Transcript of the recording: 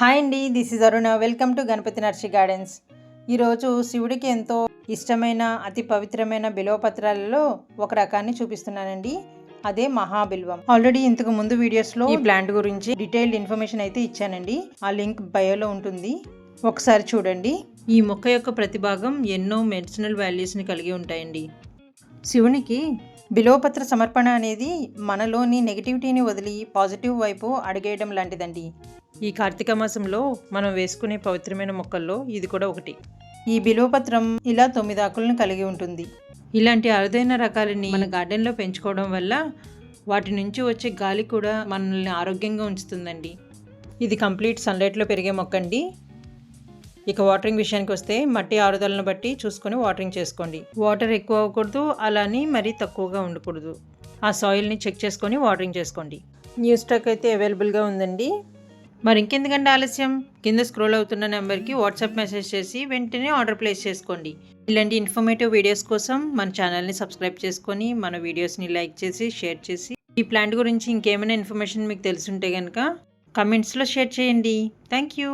Hi అండి this is Aruna welcome to Ganapathi Narsi gardens ఈరోజు శివుడికి ఎంతో ఇష్టమైన అతి పవిత్రమైన బిల్వపత్రాలలో ఒక రకాన్ని చూపిస్తున్నానండి. అదే మహాబిల్వం. ఆల్రెడీ ఇంతకు ముందు వీడియోస్లో ఈ ప్లాంట్ గురించి డీటెయిల్డ్ ఇన్ఫర్మేషన్ అయితే ఇచ్చానండి. ఆ లింక్ బయోలో ఉంటుంది. ఒకసారి చూడండి. ఈ మొక్క యొక్క ప్రతిభాగం ఎన్నో మెడిసినల్ వాల్యూస్ని కలిగి ఉంటాయండి. శివునికి బిలోపత్ర సమర్పణ అనేది మనలోని నెగిటివిటీని వదిలి పాజిటివ్ వైపు అడిగేయడం లాంటిదండి. ఈ కార్తీక మాసంలో మనం వేసుకునే పవిత్రమైన మొక్కల్లో ఇది కూడా ఒకటి. ఈ బిలోపత్రం ఇలా తొమ్మిది ఆకులను కలిగి ఉంటుంది. ఇలాంటి అరుదైన రకాలని మన గార్డెన్లో పెంచుకోవడం వల్ల వాటి నుంచి వచ్చే గాలి కూడా మనల్ని ఆరోగ్యంగా ఉంచుతుందండి. ఇది కంప్లీట్ సన్లైట్లో పెరిగే మొక్క అండి ఇక వాటరింగ్ విషయానికి వస్తే మట్టి ఆరుదలను బట్టి చూసుకొని వాటరింగ్ చేసుకోండి. వాటర్ ఎక్కువ అవ్వకూడదు అలాని మరీ తక్కువగా ఉండకూడదు. ఆ సాయిల్ని చెక్ చేసుకొని వాటరింగ్ చేసుకోండి. న్యూ స్టాక్ అయితే అవైలబుల్గా ఉందండి. మరి ఇంకెందుకంటే ఆలస్యం? కింద స్క్రోల్ అవుతున్న నెంబర్కి వాట్సాప్ మెసేజ్ చేసి వెంటనే ఆర్డర్ ప్లేస్ చేసుకోండి. ఇలాంటి ఇన్ఫర్మేటివ్ వీడియోస్ కోసం మన ఛానల్ని సబ్స్క్రైబ్ చేసుకొని మన వీడియోస్ని లైక్ చేసి షేర్ చేసి. ఈ ప్లాంట్ గురించి ఇంకేమైనా ఇన్ఫర్మేషన్ మీకు తెలుసుంటే కనుక కమెంట్స్లో షేర్ చేయండి. Thank you